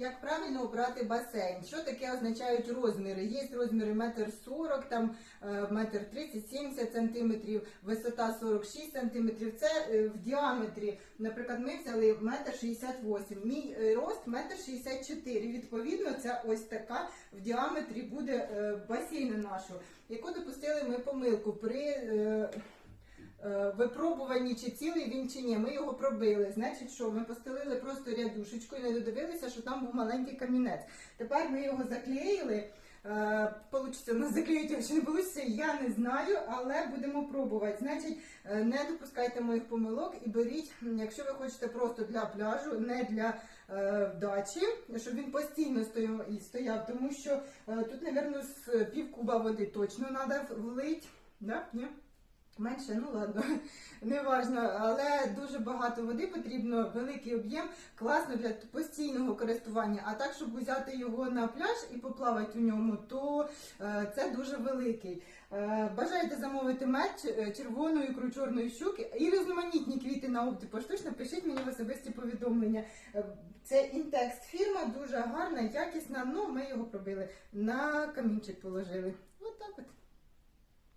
Як правильно обрати басейн? Що таке означають розміри? Є розміри метр сорок, там е, тридцять, сімдесят сантиметрів, висота 46 сантиметрів. Це е, в діаметрі. Наприклад, ми взяли метр шістдесят восім. Мій е, рост метр шістдесят чотири. Відповідно, це ось така в діаметрі буде басейну нашого. Яку допустили ми помилку при. Е, Випробувані, чи цілий він чи ні, ми його пробили. Значить, що ми постелили просто рядушечку і не додивилися, що там був маленький камінець. Тепер ми його заклеїли. Е, Получиться нас заклеїти чи не вийде, я не знаю, але будемо пробувати. Значить, е, не допускайте моїх помилок і беріть, якщо ви хочете просто для пляжу, не для е, дачі, щоб він постійно стояв, тому що е, тут, мабуть, з пів куба води точно треба влить. Да? Ні? Менше, ну ладно, не важно, але дуже багато води потрібно, великий об'єм, класно для постійного користування. А так, щоб взяти його на пляж і поплавати у ньому, то е, це дуже великий. Е, бажаєте замовити меч е, червоної ікру чорної щуки і різноманітні квіти на опті поштучно, пишіть мені в особисті повідомлення. Це інтекст фірма, дуже гарна, якісна, ну ми його пробили. На камінчик положили.